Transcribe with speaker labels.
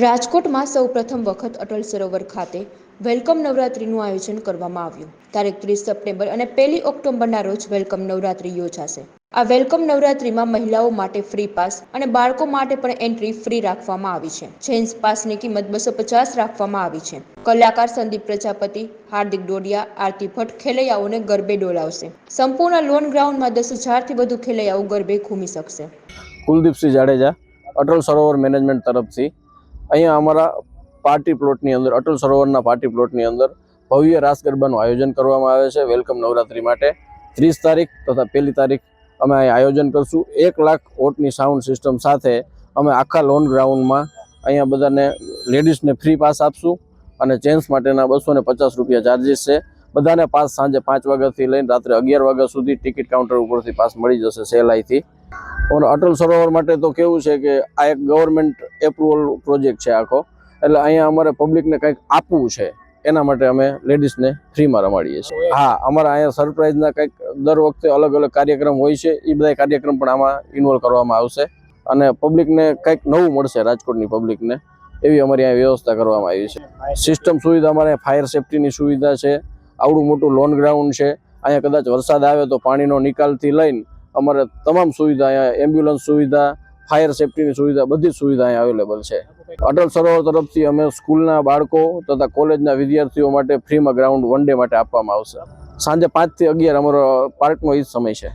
Speaker 1: રાજકોટમાં સૌ પ્રથમ વખત અટલ સરોવર ખાતે વેલકમ નવરાત્રિનું આયોજન કરવામાં આવ્યું. તારીખ ત્રીસ સપ્ટેમ્બર અને પહેલી ઓક્ટોબરના રોજ વેલકમ નવરાત્રિ યોજાશે. આ વેલકમ નવરાત્રિમાં મહિલાઓ માટે ફ્રી પાસ અને બાળકો માટે પણ એન્ટ્રી ફ્રી રાખવામાં આવી છે. જેન્ટ્સ પાસની કિંમત બસો પચાસ રાખવામાં આવી છે. કલાકાર સંદીપ પ્રજાપતિ, હાર્દિક ડોડિયા, આરતી ભટ્ટ ખેલૈયાઓને ગરબે ડોલાવશે. સંપૂર્ણ લોન ગ્રાઉન્ડમાં દસ હજારથી વધુ ખેલૈયાઓ ગરબે ઘૂમી શકશે.
Speaker 2: કુલદીપસિંહ જાડેજા, અટલ સરોવર મેનેજમેન્ટ તરફથી અહીંયા અમારા પાર્ટી પ્લોટની અંદર, અટલ સરોવરના પાર્ટી પ્લોટની અંદર ભવ્ય રાસ ગરબાનું આયોજન કરવામાં આવે છે. વેલકમ નવરાત્રી માટે ત્રીસ તારીખ તથા પહેલી તારીખ અમે અહીં આયોજન કરશું. એક લાખ વોટની સાઉન્ડ સિસ્ટમ સાથે અમે આખા લોન ગ્રાઉન્ડમાં અહીંયા બધાને લેડીઝને ફ્રી પાસ આપશું અને જેન્ટ્સ માટેના બસો પચાસ રૂપિયા ચાર્જીસ છે. બધાને પાસ સાંજે પાંચ વાગ્યાથી લઈને રાત્રે અગિયાર વાગ્યા સુધી ટિકિટ કાઉન્ટર ઉપરથી પાસ મળી જશે સહેલાઈથી. અટલ સરોવર માટે તો કેવું છે કે આ એક ગવર્મેન્ટ એપ્રુવલ પ્રોજેક્ટ છે આખો. એટલે અહીંયા અમારે પબ્લિકને કંઈક આપવું છે, એના માટે અમે લેડીઝને ફ્રીમાં રમાડીએ છીએ. હા, અમારા અહીંયા સરપ્રાઇઝના કંઈક દર વખતે અલગ અલગ કાર્યક્રમ હોય છે એ બધા કાર્યક્રમ પણ આમાં ઇન્વોલ્વ કરવામાં આવશે. અને પબ્લિકને કંઈક નવું મળશે, રાજકોટની પબ્લિકને એવી અમારી અહીંયા વ્યવસ્થા કરવામાં આવી છે. સિસ્ટમ સુવિધા અમારે ફાયર સેફટીની સુવિધા છે, આવડું મોટું લોન ગ્રાઉન્ડ છે. અહીંયા કદાચ વરસાદ આવે તો પાણીનો નિકાલથી લઈને અમારે તમામ સુવિધા અહીંયા એમ્બ્યુલન્સ સુવિધા ફાયર સેફટીની સુવિધા બધી સુવિધા અહીંયા અવેલેબલ છે. અટલ સરોવર તરફથી અમે સ્કૂલના બાળકો તથા કોલેજના વિદ્યાર્થીઓ માટે ફ્રીમાં ગ્રાઉન્ડ વન ડે માટે આપવામાં આવશે. સાંજે પાંચથી અગિયાર અમારો પાર્કનો એ જ સમય છે.